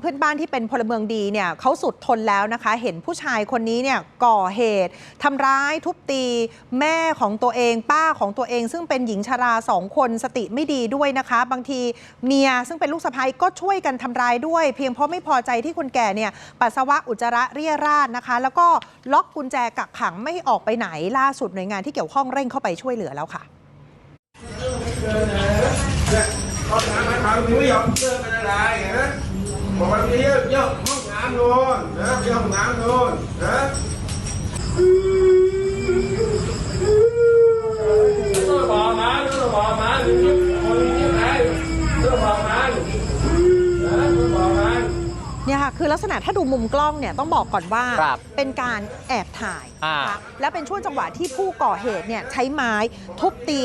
เพื่อนบ้านที่เป็นพลเมืองดีเนี่ยเขาสุดทนแล้วนะคะ เห็นผู้ชายคนนี้เนี่ยก่อเหตุทำร้ายทุบตี แม่ของตัวเอง ป้าของตัวเอง ซึ่งเป็นหญิงชราสองคนสติไม่ดีด้วยนะคะ บางทีเมียซึ่งเป็นลูกสะใภ้ก็ช่วยกันทำร้ายด้วย เพียงเพราะไม่พอใจที่คนแก่เนี่ยปัสสาวะอุจจาระเรียราดนะคะ แล้วก็ล็อกกุญแจกักขังไม่ออกไปไหนล่าสุดหน่วยงานที่เกี่ยวข้องเร่งเข้าไปช่วยเหลือแล้วค่ะห้องน้ำมาทำไม่ยอมเลิกเป็นอะไรฮะ บอกว่าเยอะเยอะห้องน้ำโน่นนะเยอะห้องน้ำโน่นนะต้องบอกมาต้องบอกมาหรือคนที่ไหนต้องบอกมานะต้องบอกมาเนี่ยค่ะคือลักษณะถ้าดูมุมกล้องเนี่ยต้องบอกก่อนว่าครับเป็นการแอบถ่ายอ่า นะคะและเป็นช่วงจังหวะที่ผู้ก่อเหตุเนี่ยใช้ไม้ทุบตี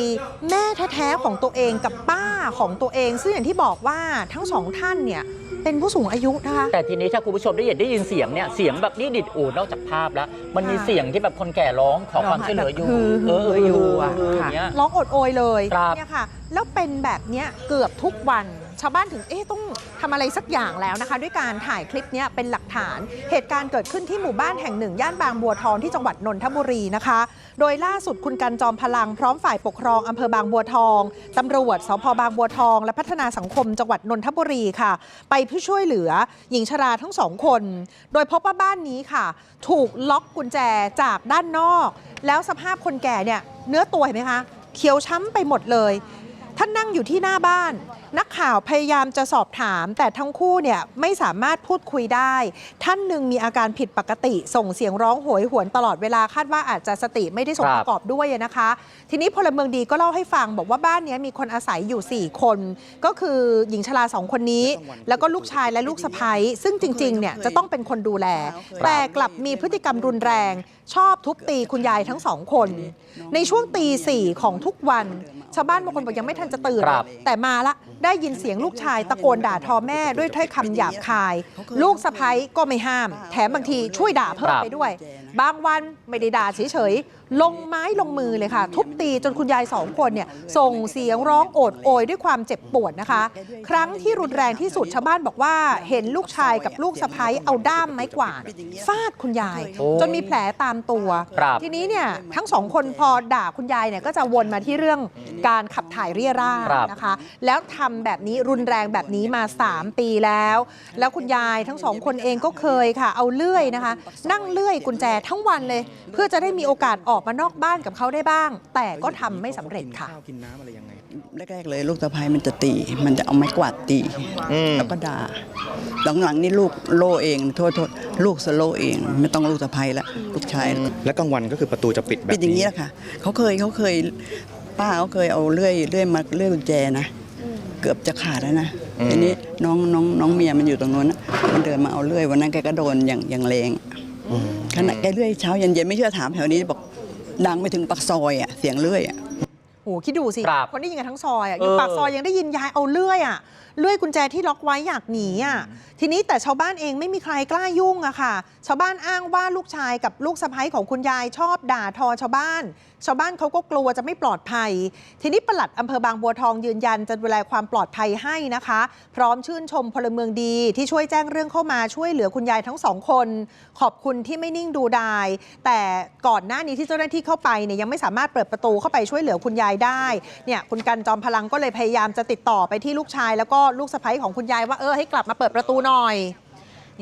แม่แท้ๆของตัวเองกับป้าของตัวเอง ซึ่งอย่างที่บอกว่าทั้งสองท่านเนี่ย เป็นผู้สูงอายุนะคะ แต่ทีนี้ถ้าคุณผู้ชมได้ยินได้ยินเสียงเนี่ยเสียงแบบนี่ดิดอูดนอกจากภาพแล้ว มันมีค่ะเสียงที่แบบคนแก่ร้องขอความช่วยเหลืออยู่ร้องแบบฮือเออฮืออยู่อะเออค่ะอย่างเงี้ยร้องโอดโอยเลยครับเนี่ยค่ะ แล้วเป็นแบบเนี้ยเกือบทุกวันชาวบ้านถึงเอ๊ะต้อง ทำอะไรสักอย่างแล้วนะคะ ด้วยการถ่ายคลิปนี้เป็นหลักฐาน เหตุการณ์เกิดขึ้นที่หมู่บ้านแห่งหนึ่ง ย่านบางบัวทองที่จังหวัดนนทบุรีนะคะ โดยล่าสุดคุณกันจอมพลังพร้อมฝ่ายปกครองอำเภอบางบัวทองตำรวจสพบางบัวทอง และพัฒนาสังคมจังหวัดนนทบุรีค่ะ ไปเพื่อช่วยเหลือหญิงชราทั้งสองคน โดยพบว่าบ้านนี้ค่ะ ถูกล็อกกุญแจจากด้านนอก แล้วสภาพคนแก่เนี่ยเนื้อตัวเห็นไหมคะเขียวช้ำไปหมดเลย ท่านนั่งอยู่ที่หน้าบ้าน นักข่าวพยายามจะสอบถาม แต่ทั้งคู่เนี่ยไม่สามารถพูดคุยได้ ท่านหนึ่งมีอาการผิดปกติ ส่งเสียงร้องโหยหวนตลอดเวลาคาดว่าอาจจะสติไม่ได้สมประกอบด้วยนะคะ ทีนี้พลเมืองดีก็เล่าให้ฟังบอกว่าบ้านนี้มีคนอาศัยอยู่ 4 คน ก็คือหญิงชราสองคนนี้ แล้วก็ลูกชายและลูกสะใภ้ซึ่งจริงๆเนี่ยจะต้องเป็นคนดูแล แต่กลับมีพฤติกรรมรุนแรง ชอบทุบตีคุณยายทั้งสองคน ในช่วงตีสี่ของทุกวัน ชาวบ้านบางคนบอกยังไม่ทันจะตื่น ครับ แต่มาละได้ยินเสียงลูกชายตะโกนด่าทอแม่ด้วยถ้อยคำหยาบคาย ลูกสะพ้ยก็ไม่ห้าม แถมบางทีช่วยด่าเพิ่มครับไปด้วย บางวันไม่ได้ด่าเฉยๆ ลงไม้ลงมือเลยค่ะ ทุบตีจนคุณยายสองคนเนี่ยส่งเสียงร้องโอดโอยด้วยความเจ็บปวดนะคะ ครั้งที่รุนแรงที่สุดชาวบ้านบอกว่า เห็นลูกชายกับลูกสะพ้ยเอาด้ามไม้กวาดฟาดคุณยาย โอ้จนมีแผลตามตัว ครับ ทีนี้เนี่ยทั้งสองคนพอด่าคุณยายเนี่ยก็จะวนมาที่เรื่องการขับถ่ายเรียราดครับ นะคะ แล้วทำแบบนี้รุนแรงแบบนี้มา 3 ปีแล้ว แล้วคุณยายทั้งสองคนเองก็เคยค่ะ เอาเลื่อยนะคะ นั่งเลื่อยกุญแจทั้งวันเลย เพื่อจะได้มีโอกาสออกมานอกบ้านกับเขาได้บ้าง แต่ก็ทำไม่สำเร็จค่ะ ข้าวกินน้ำอะไรยังไง แรกๆเลยลูกสะพ้ายมันจะตี มันจะเอาไม้กวาดตี อืม แล้วก็ด่าหลังๆนี่ลูกโลเองโทษโทษลูกสโลเอง ไม่ต้องลูกสะพ้ายละลูกชายแล้วกลางวันก็คือประตูจะปิดแบบปิดอย่างนี้แหละค่ะเขาเคยเขาเคย ป้าเขาเคยเอาเลื่อยเลื่อยมาเลื่อยกุญแจนะเกือบจะขาดแล้วนะทีนี้น้องน้องน้องเมียมันอยู่ตรงนู้นนะมันเดินมาเอาเลื่อยวันนั้นแกก็โดนอย่างอย่างแรงขณะแกเลื่อยเช้าเย็นๆไม่เชื่อถามแถวนี้บอกดังไปถึงปากซอยอะเสียงเลื่อยอะโอ้ โหคิดดูสิ ครับคนได้ยินกันทั้งซอยอะอยู่เออปากซอยยังได้ยินยายเอาเลื่อยอะเลื่อยกุญแจที่ล็อกไว้อยากหนีอะทีนี้แต่ชาวบ้านเองไม่มีใครกล้ายุ่งอะค่ะ ชาวบ้านอ้างว่าลูกชายกับลูกสะใภ้ของคุณยายชอบด่าทอชาวบ้าน ชาวบ้านเขาก็กลัวจะไม่ปลอดภัย ทีนี้ปลัดอำเภอบางบัวทองยืนยันจะดูแลความปลอดภัยให้นะคะ พร้อมชื่นชมพลเมืองดีที่ช่วยแจ้งเรื่องเข้ามาช่วยเหลือคุณยายทั้งสองคน ขอบคุณที่ไม่นิ่งดูดาย แต่ก่อนหน้านี้ที่เจ้าหน้าที่เข้าไปเนี่ยยังไม่สามารถเปิดประตูเข้าไปช่วยเหลือคุณยายได้เนี่ยคุณกันจอมพลังก็เลยพยายามจะติดต่อไปที่ลูกชาย แล้วก็ลูกสะใภ้ของคุณยายว่าเออให้กลับมาเปิดประตูหน่อย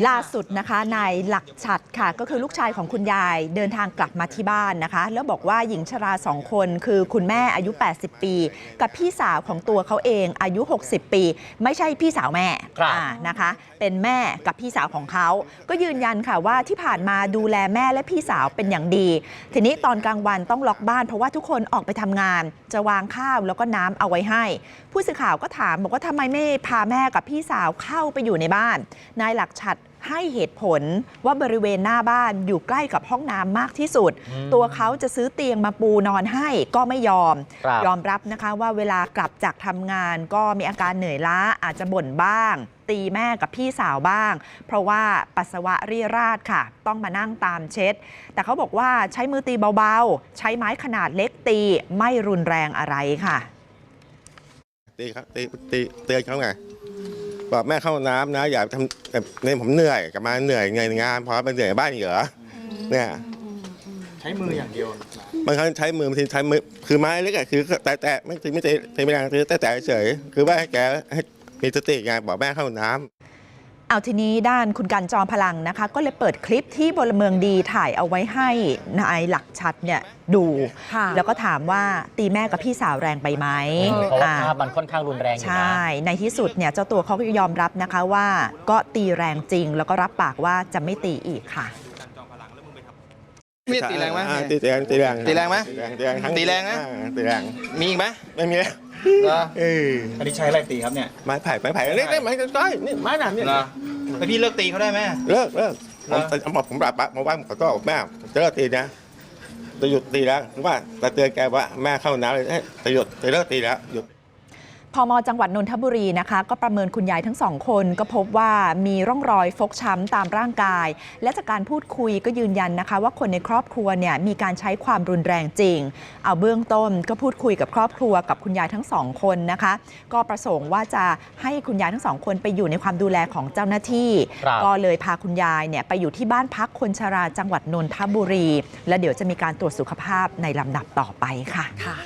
ล่าสุดนะคะนายหลักฉัดค่ะ ก็คือลูกชายของคุณยายเดินทางกลับมาที่บ้านนะคะ แล้วบอกว่าหญิงชราสองคน คือคุณแม่อายุ 80 ปี กับพี่สาวของตัวเขาเองอายุ 60 ปี ไม่ใช่พี่สาวแม่ครับอ่านะคะ เป็นแม่กับพี่สาวของเขา ก็ยืนยันค่ะว่าที่ผ่านมาดูแลแม่และพี่สาวเป็นอย่างดี ทีนี้ตอนกลางวันต้องล็อกบ้านเพราะว่าทุกคนออกไปทำงาน จะวางข้าวแล้วก็น้ำเอาไว้ให้ ผู้สื่อข่าวก็ถามบอกว่าทำไมไม่พาแม่กับพี่สาวเข้าไปอยู่ในบ้านนายหลักฉัด ให้เหตุผลว่าบริเวณหน้าบ้านอยู่ใกล้กับห้องน้ำมากที่สุดอืมตัวเขาจะซื้อเตียงมาปูนอนให้ก็ไม่ยอม ครับยอมรับนะคะว่าเวลากลับจากทำงานก็มีอาการเหนื่อยล้าอาจจะบ่นบ้าง ตีแม่กับพี่สาวบ้าง เพราะว่าปัสสาวะเรียราดค่ะ ต้องมานั่งตามเช็ด แต่เขาบอกว่าใช้มือตีเบาๆ ใช้ไม้ขนาดเล็กตีไม่รุนแรงอะไรค่ะ ตีครับตีตีเตือนเขาไง บอกแม่เข้าห้องน้ำนะ อย่าทำแบบเนี่ยผมเหนื่อยกลับมาเหนื่อยไงงานเพราะมันเหนื่อยบ้านอีกเหรอเนี่ยใช้มืออย่างเดียวบางครั้งใช้มือบางทีใช้มือคือไม้เล็กอะคือแต่แต่ไม่ตีไม่ตีตีไม่แรงตีแต่แต่เฉยคือว่าให้แกให้มีสติไงบอกแม่เข้าห้องน้ำ เอาทีนี้ด้านคุณกันจอมพลังนะคะ ก็เลยเปิดคลิปที่พลเมืองดีถ่ายเอาไว้ให้นายหลักชัดเนี่ยดู ค่ะแล้วก็ถามว่าตีแม่กับพี่สาวแรงไปไหมเพราะว่าอ่า ภาพมันค่อนข้างรุนแรงอยู่ใช่นะในที่สุดเนี่ยเจ้าตัวเขาก็ยอมรับนะคะว่าก็ตีแรงจริง แล้วก็รับปากว่าจะไม่ตีอีกค่ะ มีดตีแรงไหม อ่าตีแรงตีแรงตีแรงไหมตีแรงตีแรงทั้ตีแรงนะ อ่าตีแรงมีอีกไหมไม่มี เหรอเอออันนี้ใช้อะไรตีครับเนี่ยไม้ไผ่ไม้ไผ่เล็กๆไม้ก้อยๆนี่ไม้หนานี่เหรอแล้วพี่เลิกตีเขาได้ไหม เลิกเลิกผมเหรอผมบอกผมปรับปะมาว่าผมขอโทษแม่จะเลิกตีนะจะหยุดตีแล้วคือว่าจะเตือนแกว่าแม่เข้าน้ำเลยเอ้ยจะหยุดจะเลิกตีแล้วหยุด พมจังหวัดนนทบุรีนะคะ ก็ประเมินคุณยายทั้งสองคน ก็พบว่ามีร่องรอยฟกช้ำตามร่างกาย และจากการพูดคุยก็ยืนยันนะคะ ว่าคนในครอบครัวเนี่ยมีการใช้ความรุนแรงจริง เอาเบื้องต้นก็พูดคุยกับครอบครัวกับคุณยายทั้งสองคนนะคะ ก็ประสงค์ว่าจะให้คุณยายทั้งสองคนไปอยู่ในความดูแลของเจ้าหน้าที่ครับก็เลยพาคุณยายเนี่ยไปอยู่ที่บ้านพักคนชราจังหวัดนนทบุรี และเดี๋ยวจะมีการตรวจสุขภาพในลำดับต่อไปค่ะค่ะ